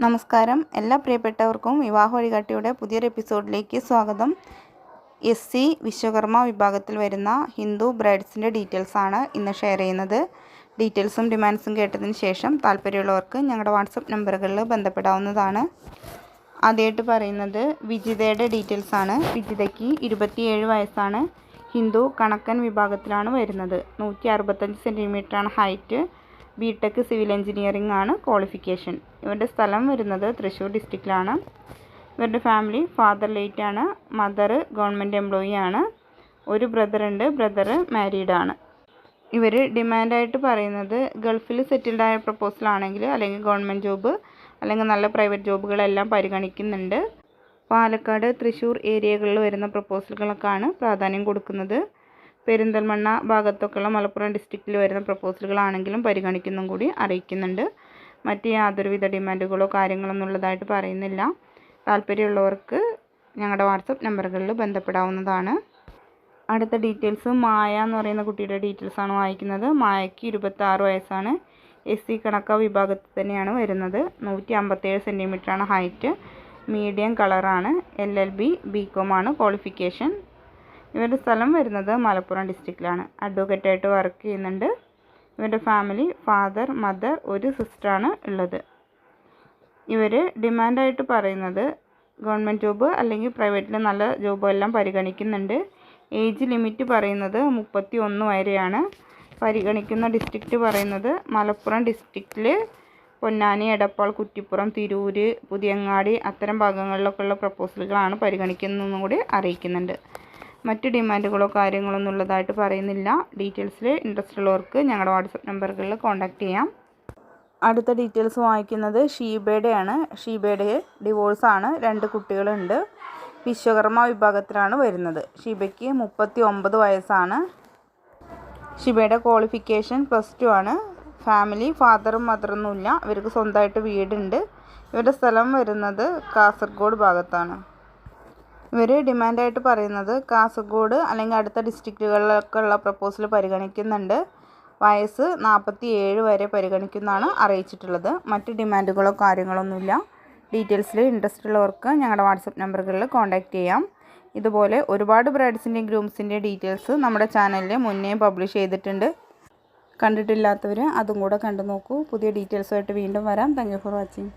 നമസ്കാരം. എല്ലാ പ്രിയപ്പെട്ടവർക്കും വിവാഹ വഴികാട്ടിയുടെ പുതിയൊരു എപ്പിസോഡിലേക്ക് സ്വാഗതം. എസ് സി വിശ്വകർമ്മ വിഭാഗത്തിൽ വരുന്ന ഹിന്ദു ബ്രൈഡ്സിന്റെ ഡീറ്റെയിൽസ് ആണ് ഇന്ന് ഷെയർ ചെയ്യുന്നത്. ഡീറ്റെയിൽസും ഡിമാൻഡ്സും കേട്ടതിന് ശേഷം താല്പര്യമുള്ളവർക്ക് ഞങ്ങളുടെ വാട്സപ്പ് നമ്പറുകളിൽ ബന്ധപ്പെടാവുന്നതാണ്. ആദ്യമായിട്ട് പറയുന്നത് വിജിതയുടെ ഡീറ്റെയിൽസ് ആണ്. വിജിതയ്ക്ക് ഇരുപത്തിയേഴ് വയസ്സാണ്. ഹിന്ദു കണക്കൻ വിഭാഗത്തിലാണ് വരുന്നത്. നൂറ്റി അറുപത്തഞ്ച് സെന്റിമീറ്ററാണ് height. B tech civil engineering ആണ് ക്വാളിഫിക്കേഷൻ ഇവരുടെ സ്ഥലം വരുന്നത് തൃശ്ശൂർ ഡിസ്ട്രിക്റ്റിലാണ് ഇവരുടെ ഫാമിലി ഫാദർ ലേറ്റ് ആണ് മദർ ഗവൺമെന്റ് എംപ്ലോയി ആണ് ഒരു ബ്രദർ ഉണ്ട് ബ്രദർ മാരീഡ് ആണ്. ഇവർ ഡിമാൻഡായിട്ട് പറയുന്നത് ഗൾഫിൽ സെറ്റിൽഡ് ആയ പ്രപ്പോസലാണെങ്കിൽ അല്ലെങ്കിൽ ഗവൺമെന്റ് ജോബ് അല്ലെങ്കിൽ നല്ല പ്രൈവറ്റ് ജോബുകളെല്ലാം പരിഗണിക്കുന്നുണ്ട്. പാലക്കാട് തൃശ്ശൂർ ഏരിയകളിൽ വരുന്ന പ്രപ്പോസലുകൾക്കാണ് പ്രാധാന്യം കൊടുക്കുന്നത്. പെരിന്തൽമണ്ണ ഭാഗത്തൊക്കെയുള്ള മലപ്പുറം ഡിസ്ട്രിക്റ്റിൽ വരുന്ന പ്രപ്പോസലുകളാണെങ്കിലും പരിഗണിക്കുന്നും കൂടി അറിയിക്കുന്നുണ്ട്. മറ്റ് യാതൊരുവിധ ഡിമാൻഡുകളോ കാര്യങ്ങളൊന്നും ഉള്ളതായിട്ട് പറയുന്നില്ല. താല്പര്യമുള്ളവർക്ക് ഞങ്ങളുടെ വാട്സപ്പ് നമ്പറുകളിൽ ബന്ധപ്പെടാവുന്നതാണ്. അടുത്ത ഡീറ്റെയിൽസ് മായ എന്ന് പറയുന്ന കുട്ടിയുടെ ഡീറ്റെയിൽസ് ആണ് വായിക്കുന്നത്. മായയ്ക്ക് ഇരുപത്താറ് വയസ്സാണ്. എസ് സി കണക്ക വിഭാഗത്തിൽ തന്നെയാണ് വരുന്നത്. നൂറ്റി അമ്പത്തേഴ് സെന്റിമീറ്ററാണ് ഹൈറ്റ് മീഡിയം കളറാണ് എൽ എൽ ബി ബി കോമാണ് ക്വാളിഫിക്കേഷൻ ഇവരുടെ സ്ഥലം വരുന്നത് മലപ്പുറം ഡിസ്ട്രിക്റ്റിലാണ് അഡ്വക്കേറ്റായിട്ട് വർക്ക് ചെയ്യുന്നുണ്ട്. ഇവരുടെ ഫാമിലി ഫാദർ മദർ ഒരു സിസ്റ്ററാണ് ഉള്ളത്. ഇവർ ഡിമാൻഡായിട്ട് പറയുന്നത് ഗവൺമെന്റ് ജോബ് അല്ലെങ്കിൽ പ്രൈവറ്റിൽ നല്ല ജോബെല്ലാം പരിഗണിക്കുന്നുണ്ട്. ഏജ് ലിമിറ്റ് പറയുന്നത് മുപ്പത്തി ഒന്ന് വരെയാണ്. പരിഗണിക്കുന്ന ഡിസ്ട്രിക്റ്റ് പറയുന്നത് മലപ്പുറം ഡിസ്ട്രിക്റ്റിൽ പൊന്നാനി എടപ്പാൾ കുറ്റിപ്പുറം തിരൂര് പുതിയങ്ങാടി അത്തരം ഭാഗങ്ങളിലൊക്കെയുള്ള പ്രപ്പോസലുകളാണ് പരിഗണിക്കുന്നതെന്നും കൂടി അറിയിക്കുന്നുണ്ട്. മറ്റ് ഡിമാൻഡുകളോ കാര്യങ്ങളോ ഉള്ളതായിട്ട് പറയുന്നില്ല. ഡീറ്റെയിൽസിൽ ഇൻട്രസ്റ്റ് ഉള്ളവർക്ക് ഞങ്ങളുടെ വാട്സപ്പ് നമ്പറുകളിൽ കോൺടാക്റ്റ് ചെയ്യാം. അടുത്ത ഡീറ്റെയിൽസ് വായിക്കുന്നത് ഷീബയുടെയാണ്. ഷീബയുടെ ഡിവോഴ്സാണ് രണ്ട് കുട്ടികളുണ്ട്. വിശ്വകർമ്മ വിഭാഗത്തിലാണ് വരുന്നത്. ഷീബയ്ക്ക് മുപ്പത്തി ഒമ്പത് വയസ്സാണ്. ഷിബയുടെ ക്വാളിഫിക്കേഷൻ പ്ലസ് ടു ആണ്. ഫാമിലി ഫാദറും മദറൊന്നുമില്ല ഇവർക്ക് സ്വന്തമായിട്ട് വീടുണ്ട്. ഇവരുടെ സ്ഥലം വരുന്നത് കാസർഗോഡ് ഭാഗത്താണ്. ഇവർ ഡിമാൻഡായിട്ട് പറയുന്നത് കാസർഗോഡ് അല്ലെങ്കിൽ അടുത്ത ഡിസ്ട്രിക്റ്റുകളിലൊക്കെ ഉള്ള പ്രപ്പോസൽ പരിഗണിക്കുന്നുണ്ട്. വയസ്സ് നാൽപ്പത്തി ഏഴ് വരെ പരിഗണിക്കുന്നതാണ് അറിയിച്ചിട്ടുള്ളത്. മറ്റ് ഡിമാൻഡുകളോ കാര്യങ്ങളൊന്നുമില്ല. ഡീറ്റെയിൽസിൽ ഇൻട്രസ്റ്റ് ഉള്ളവർക്ക് ഞങ്ങളുടെ വാട്സപ്പ് നമ്പറുകളിൽ കോൺടാക്റ്റ് ചെയ്യാം. ഇതുപോലെ ഒരുപാട് ബ്രൈഡ്സിന്റെയും ഗ്രൂംസിന്റെയും ഡീറ്റെയിൽസ് നമ്മുടെ ചാനലിൽ മുന്നേ പബ്ലിഷ് ചെയ്തിട്ടുണ്ട്. കണ്ടിട്ടില്ലാത്തവർ അതും കൂടെ കണ്ടു നോക്കൂ പുതിയ ഡീറ്റെയിൽസുമായിട്ട് വീണ്ടും വരാം. Thank for watching.